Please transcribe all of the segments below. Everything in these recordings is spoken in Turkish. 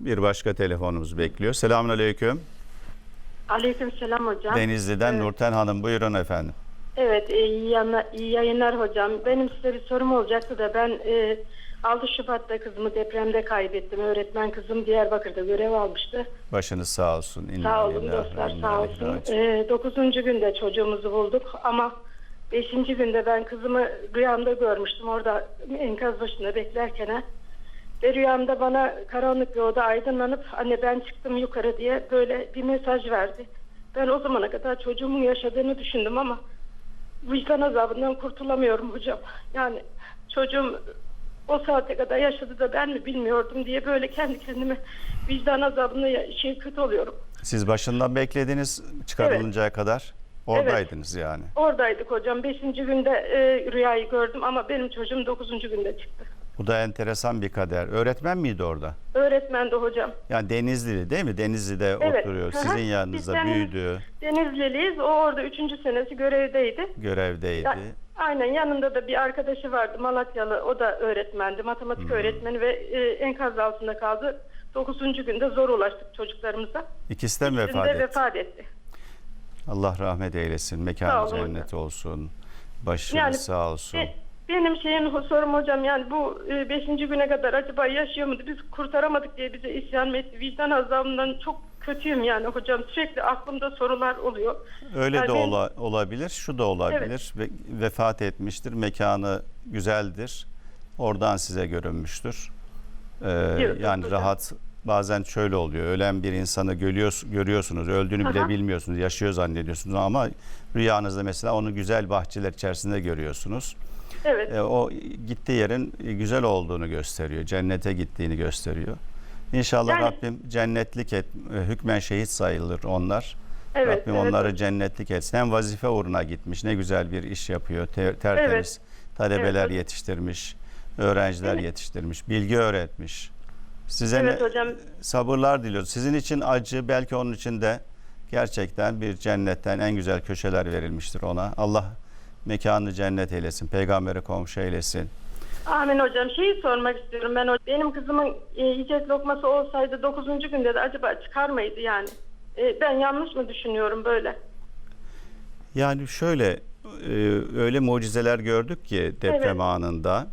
Bir başka telefonumuz bekliyor. Selamünaleyküm. Aleyküm selam hocam. Denizli'den Evet. Nurten Hanım buyurun efendim. Evet e, iyi, yana- iyi yayınlar hocam. Benim size bir sorum olacaktı da ben e, 6 Şubat'ta kızımı depremde kaybettim. Öğretmen kızım Diyarbakır'da görev almıştı. Başınız sağ olsun. İnna Sağ olun ve dostlar inna sağ olsun. E, 9. günde çocuğumuzu bulduk ama 5. günde ben kızımı rüyamda görmüştüm. Orada enkaz başında beklerken ve rüyamda bana karanlık bir oda aydınlanıp anne ben çıktım yukarı diye böyle bir mesaj verdi. Ben o zamana kadar çocuğumun yaşadığını düşündüm ama vicdan azabından kurtulamıyorum hocam. Yani çocuğum o saate kadar yaşadı da ben mi bilmiyordum diye böyle kendi kendime vicdan azabına şey kötü oluyorum. Siz başından beklediniz çıkarılıncaya kadar. Oradaydınız yani. Oradaydık hocam. Beşinci günde e, rüyayı gördüm ama benim çocuğum dokuzuncu günde çıktı. Bu da enteresan bir kader. Öğretmen miydi orada? Öğretmen de hocam. Yani Denizlili değil mi? Denizli'de Evet. oturuyor. Sizin yanınızda Biz büyüdü, Denizliliyiz. O orada üçüncü senesi görevdeydi. görevdeydi. Ya- aynen yanında da bir arkadaşı vardı Malatyalı. O da öğretmendi. Matematik Hmm. öğretmeni ve e, enkaz altında kaldı. Dokuzuncu günde zor ulaştık çocuklarımıza. İkisi de vefat etti? vefat etti. Allah rahmet eylesin. Mekanı cennet olsun. Başınız Yani sağ olsun. Be- Benim şeyim sorum hocam yani bu e, beşinci güne kadar acaba yaşıyor muydu? Biz kurtaramadık diye bize isyan mı etti? Vicdan azabından çok kötüyüm yani hocam. Sürekli aklımda sorular oluyor. Öyle Yani de benim- ola- olabilir, şu da olabilir. Ve, vefat etmiştir, mekanı güzeldir. Oradan size görünmüştür. Ee, Diyorsunuz yani hocam. rahat bazen şöyle oluyor. Ölen bir insanı görüyor, görüyorsunuz. Öldüğünü bile Aha. bilmiyorsunuz. Yaşıyor zannediyorsunuz ama rüyanızda mesela onu güzel bahçeler içerisinde görüyorsunuz. Evet. Ee, o gittiği yerin güzel olduğunu gösteriyor. Cennete gittiğini gösteriyor. İnşallah Yani- Rabbim cennetlik et, hükmen şehit sayılır onlar. Evet, Rabbim evet. onları cennetlik etsin. Hem vazife uğruna gitmiş. Ne güzel bir iş yapıyor. Te- tertemiz Evet. talebeler Evet. yetiştirmiş. Öğrenciler Evet. yetiştirmiş. Bilgi öğretmiş. Size Evet ne- hocam. sabırlar diliyoruz. Sizin için acı belki onun için de gerçekten bir cennetten en güzel köşeler verilmiştir ona. Allah mekanını cennet eylesin. Peygamberi komşu eylesin. Amin hocam. Şeyi sormak istiyorum ben. Benim kızımın e, yiyecek lokması olsaydı dokuzuncu günde de acaba çıkar mıydı yani? E, ben yanlış mı düşünüyorum böyle? Yani şöyle e, öyle mucizeler gördük ki deprem Evet. anında.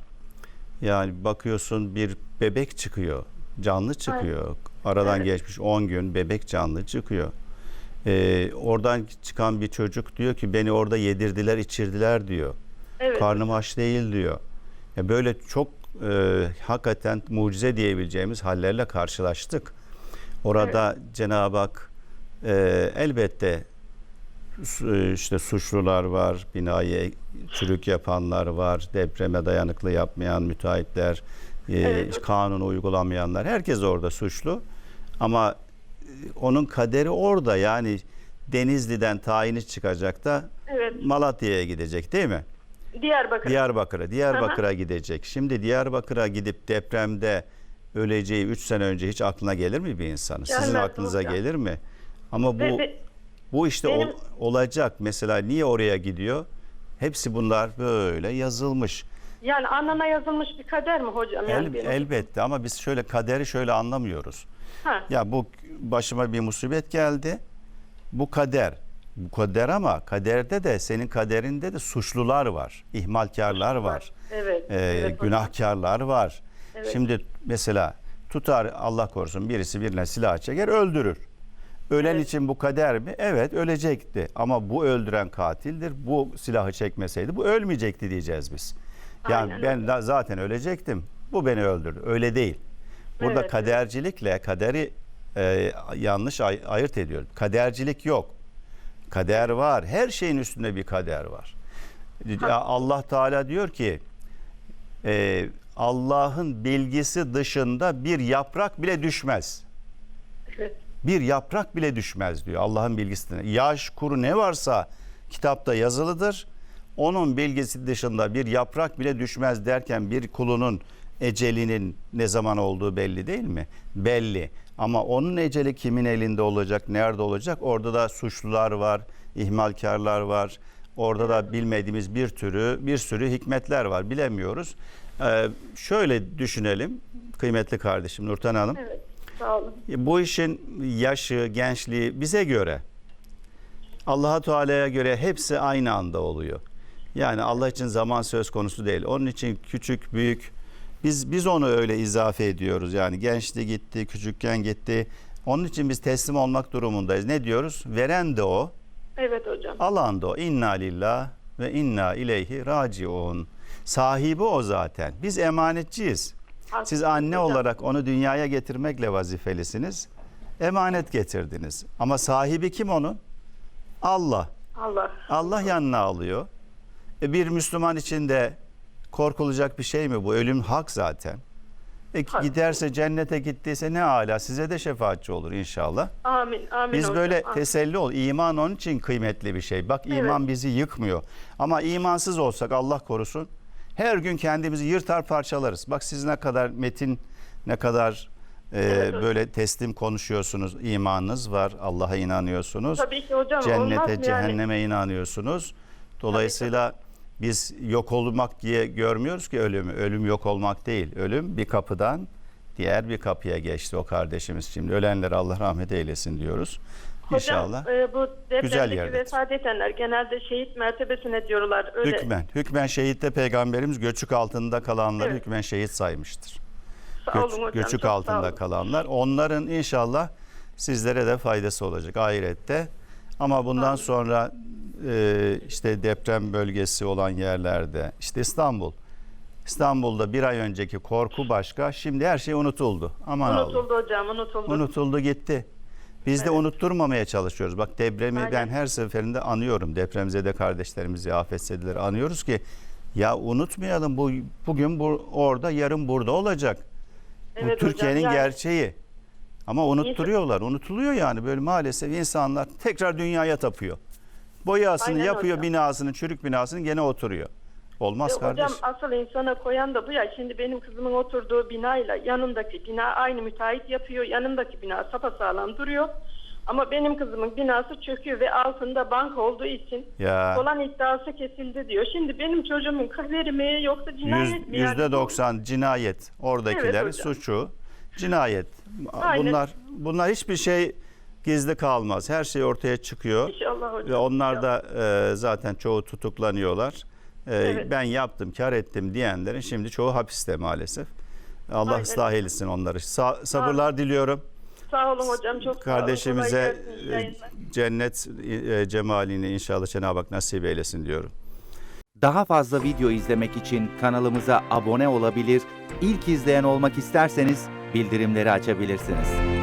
Yani bakıyorsun bir bebek çıkıyor. Canlı çıkıyor. Aradan Evet. geçmiş 10 gün bebek canlı çıkıyor. E, oradan çıkan bir çocuk diyor ki beni orada yedirdiler, içirdiler diyor. Evet. Karnım aç değil diyor. Ya böyle çok e, hakikaten mucize diyebileceğimiz hallerle karşılaştık. Orada Cenab-ı Hak e, elbette e, işte suçlular var, binayı çürük yapanlar var, depreme dayanıklı yapmayan müteahhitler, e, Evet. kanunu uygulamayanlar, herkes orada suçlu. Ama e, onun kaderi orada yani Denizli'den tayini çıkacak da Evet. Malatya'ya gidecek değil mi? Diyarbakır. Diyarbakır'a. Diyarbakır'a gidecek. Şimdi Diyarbakır'a gidip depremde öleceği 3 sene önce hiç aklına gelir mi bir insanın? Sizin Gelmez aklınıza hocam. gelir mi? Ama bu Ve- bu işte benim- ol- olacak. Mesela niye oraya gidiyor? Hepsi bunlar böyle yazılmış. Yani anana yazılmış bir kader mi hocam? Yani El- benim- elbette ama biz şöyle kaderi şöyle anlamıyoruz. Ha. Ya bu başıma bir musibet geldi. Bu kader. Bu kader ama kaderde de senin kaderinde de suçlular var. ihmalkarlar var. Evet. Ee, evet günahkarlar var. Evet. Şimdi mesela tutar Allah korusun birisi birine silah çeker öldürür. Ölen Evet. için bu kader mi? Evet ölecekti. Ama bu öldüren katildir. Bu silahı çekmeseydi bu ölmeyecekti diyeceğiz biz. Yani Aynen ben zaten ölecektim. Bu beni öldürdü. Öyle değil. Burada Evet, kadercilikle kaderi e, yanlış ay- ayırt ediyor. Kadercilik yok. Kader var. Her şeyin üstünde bir kader var. Ya Allah Teala diyor ki e, Allah'ın bilgisi dışında bir yaprak bile düşmez. Evet. Bir yaprak bile düşmez diyor Allah'ın bilgisine. Yaş, kuru ne varsa kitapta yazılıdır. Onun bilgisi dışında bir yaprak bile düşmez derken bir kulunun ecelinin ne zaman olduğu belli değil mi? Belli. Ama onun eceli kimin elinde olacak, nerede olacak? Orada da suçlular var, ihmalkarlar var. Orada da bilmediğimiz bir türü, bir sürü hikmetler var. Bilemiyoruz. Ee, şöyle düşünelim kıymetli kardeşim Nurten Hanım. Evet. Sağ olun. Bu işin yaşı, gençliği bize göre Allah'a Teala'ya göre hepsi aynı anda oluyor. Yani Allah için zaman söz konusu değil. Onun için küçük, büyük biz biz onu öyle izafe ediyoruz. Yani gençti gitti, küçükken gitti. Onun için biz teslim olmak durumundayız. Ne diyoruz? Veren de o, Evet hocam. alan da o. İnna lillah ve inna ileyhi raciun. Sahibi o zaten. Biz emanetçiyiz. Siz Haklısınız anne hocam. olarak onu dünyaya getirmekle vazifelisiniz. Emanet getirdiniz. Ama sahibi kim onun? Allah. Allah. Allah yanına alıyor. E bir Müslüman için de korkulacak bir şey mi bu? Ölüm hak zaten. E Hak. giderse cennete gittiyse ne ala size de şefaatçi olur inşallah. Amin. Amin Biz hocam. böyle amin. teselli ol. İman onun için kıymetli bir şey. Bak iman Evet. bizi yıkmıyor. Ama imansız olsak Allah korusun her gün kendimizi yırtar parçalarız. Bak siz ne kadar metin ne kadar e, Evet hocam. böyle teslim konuşuyorsunuz. İmanınız var. Allah'a inanıyorsunuz. Tabii ki hocam Cennete, mı yani? cehenneme inanıyorsunuz. Dolayısıyla biz yok olmak diye görmüyoruz ki ölümü. Ölüm yok olmak değil. Ölüm bir kapıdan diğer bir kapıya geçti o kardeşimiz. Şimdi ölenlere Allah rahmet eylesin diyoruz. Hocam İnşallah. e, bu Güzel depremdeki vefat edenler genelde şehit mertebesine diyorlar. Öyle. Hükmen. Hükmen şehitte peygamberimiz göçük altında kalanları Evet. hükmen şehit saymıştır. Sağ Göç- olun hocam. göçük altında kalanlar. Onların inşallah sizlere de faydası olacak ahirette. Ama bundan Amin. sonra e, işte deprem bölgesi olan yerlerde işte İstanbul. İstanbul'da bir ay önceki korku başka. Şimdi her şey unutuldu. Aman Allah. Unutuldu hocam unutuldu. Unutuldu gitti. Biz de Evet. unutturmamaya çalışıyoruz. Bak depremi Aynen. ben her seferinde anıyorum. Depremzede kardeşlerimizi, afetzedeleri anıyoruz ki ya unutmayalım bu bugün bu, orada, yarın burada olacak. Bu Evet hocam, Türkiye'nin yani- gerçeği. Ama unutturuyorlar. Unutuluyor yani böyle maalesef insanlar tekrar dünyaya tapıyor. Boyasını Aynen yapıyor hocam. binasını, çürük binasını gene oturuyor. Olmaz E, kardeş. Hocam asıl insana koyan da bu ya. Şimdi benim kızımın oturduğu binayla yanındaki bina aynı müteahhit yapıyor. Yanındaki bina sapasağlam duruyor. Ama benim kızımın binası çöküyor ve altında banka olduğu için Ya. olan iddiası kesildi diyor. Şimdi benim çocuğumun kaderi mi yoksa cinayet Yüz- mi? Yani Yüzde doksan cinayet. Oradakiler Evet hocam. suçu. Cinayet. Aynen. Bunlar bunlar hiçbir şey gizli kalmaz. Her şey ortaya çıkıyor. İnşallah hocam. Ve onlar da e, zaten çoğu tutuklanıyorlar. E, Evet. Ben yaptım, kar ettim diyenlerin şimdi çoğu hapiste maalesef. Allah Aynen. ıslah eylesin onları. Sa- sabırlar diliyorum. Sağ olun hocam. Çok sağ olun. Kardeşimize e, cennet e, cemalini inşallah Cenab-ı Hak nasip eylesin diyorum. Daha fazla video izlemek için kanalımıza abone olabilir, ilk izleyen olmak isterseniz bildirimleri açabilirsiniz.